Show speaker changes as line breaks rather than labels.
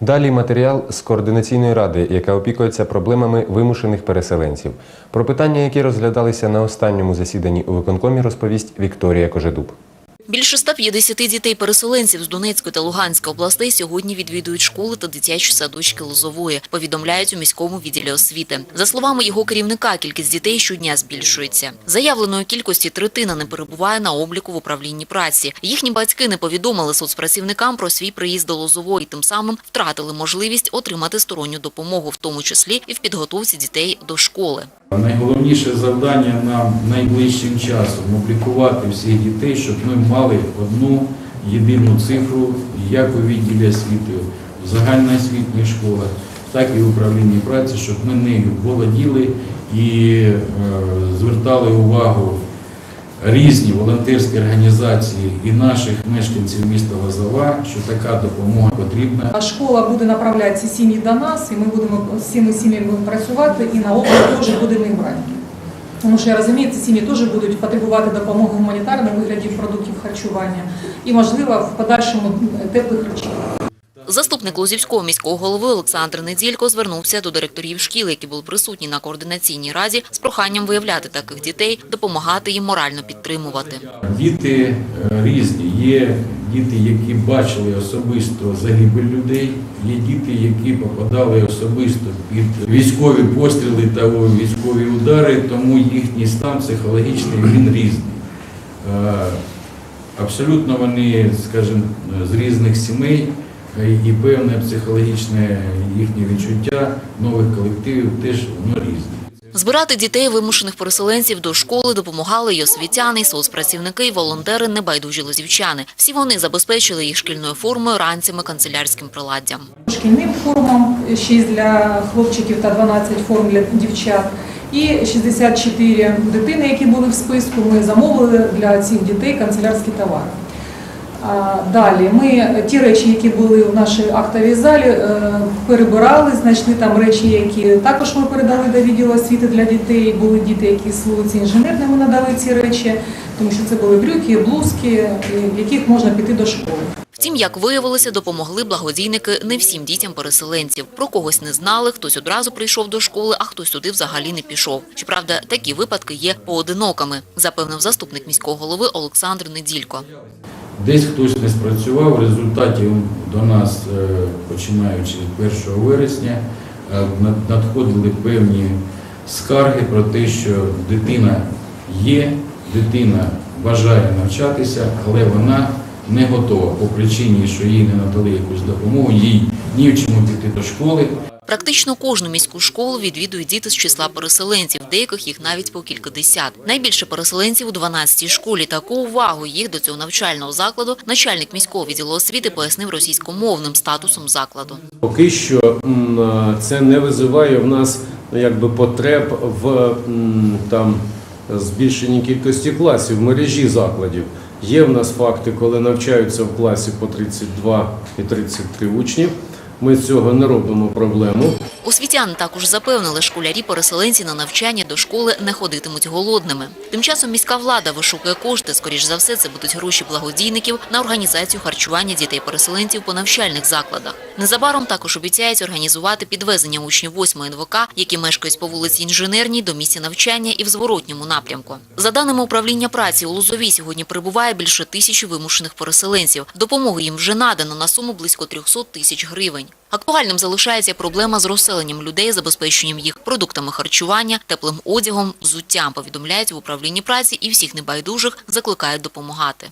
Далі матеріал з координаційної ради, яка опікується проблемами вимушених переселенців. Про питання, які розглядалися на останньому засіданні у виконкомі, розповість Вікторія Кожедуб.
Більше 150 дітей-переселенців з Донецької та Луганської областей сьогодні відвідують школи та дитячі садочки Лозової, повідомляють у міському відділі освіти. За словами його керівника, кількість дітей щодня збільшується. Заявленої кількості третина не перебуває на обліку в управлінні праці. Їхні батьки не повідомили соцпрацівникам про свій приїзд до Лозової, тим самим втратили можливість отримати сторонню допомогу, в тому числі і в підготовці дітей до школи.
Найголовніше завдання нам найближчим часом облікувати всіх дітей, щоб ми мали одну єдину цифру як у відділі освіти, в загальноосвітніх школах, так і в управлінні праці, щоб ми нею володіли і е, звертали увагу різні волонтерські організації і наших мешканців міста Лозова, що така допомога потрібна.
Школа буде направляти сім'ї до нас, і ми будемо з цими сім'ями працювати, і на облік теж будемо брати. Тому що я розумію, ці сім'ї теж будуть потребувати допомоги в гуманітарному вигляді продуктів харчування і, можливо, в подальшому теплих речей.
Заступник Лозівського міського голови Олександр Неділько звернувся до директорів шкіл, які були присутні на координаційній раді, з проханням виявляти таких дітей, допомагати їм морально підтримувати.
Діти е, різні. Є діти, які бачили особисто загибель людей, є діти, які попадали особисто під військові постріли та військові удари, тому їхній стан психологічний він різний. Е, Абсолютно вони, скажімо, з різних сімей і певне психологічне їхнє відчуття нових колективів теж воно різне.
Збирати дітей вимушених переселенців до школи допомагали й освітяни, й соцпрацівники, й волонтери, небайдужі лозівчани. Всі вони забезпечили їх шкільною формою, ранцями, канцелярським приладдям.
Шкільним формам 6 для хлопчиків та 12 форм для дівчат. І 64 дитини, які були в списку, ми замовили для цих дітей канцелярські товари. Далі ми ті речі, які були в нашій актовій залі, е, перебирали, знайшли там речі, які також ми передали до відділу освіти для дітей. Були діти, які з вулиці інженерної, ми надали ці речі, тому що це були брюки, блузки, в яких можна піти до школи.
Втім, як виявилося, допомогли благодійники не всім дітям переселенців. Про когось не знали, хтось одразу прийшов до школи, а хтось туди взагалі не пішов. Щоправда, такі випадки є поодинокими, запевнив заступник міського голови Олександр Неділько.
Десь хтось не спрацював, в результаті до нас, е, починаючи з 1 вересня, е, надходили певні скарги про те, що дитина є, дитина бажає навчатися, але вона не готова по причині, що їй не надали якусь допомогу, їй ні в чому піти до школи.
Практично кожну міську школу відвідують діти з числа переселенців, деяких їх навіть по кількадесят. Найбільше переселенців у 12-й школі. Таку увагу їх до цього навчального закладу начальник міського відділу освіти пояснив російськомовним статусом закладу.
Поки що це не визиває в нас якби потреб в там збільшенні кількості класів в мережі закладів. Є в нас факти, коли навчаються в класі по 32 і 33 учнів. Ми з цього не робимо проблему.
Освітяни також запевнили, школярі-переселенці на навчання до школи не ходитимуть голодними. Тим часом міська влада вишукує кошти. Скоріш за все, це будуть гроші благодійників на організацію харчування дітей-переселенців по навчальних закладах. Незабаром також обіцяють організувати підвезення учнів 8 НВК, які мешкають по вулиці Інженерній, до місця навчання і в зворотньому напрямку. За даними управління праці, у Лозовій сьогодні прибуває більше тисячі вимушених переселенців. Допомоги їм вже надано на суму близько 300 тисяч гривень. Актуальним залишається проблема з розселенням людей, забезпеченням їх продуктами харчування, теплим одягом, взуттям, повідомляють в управлінні праці і всіх небайдужих закликають допомагати.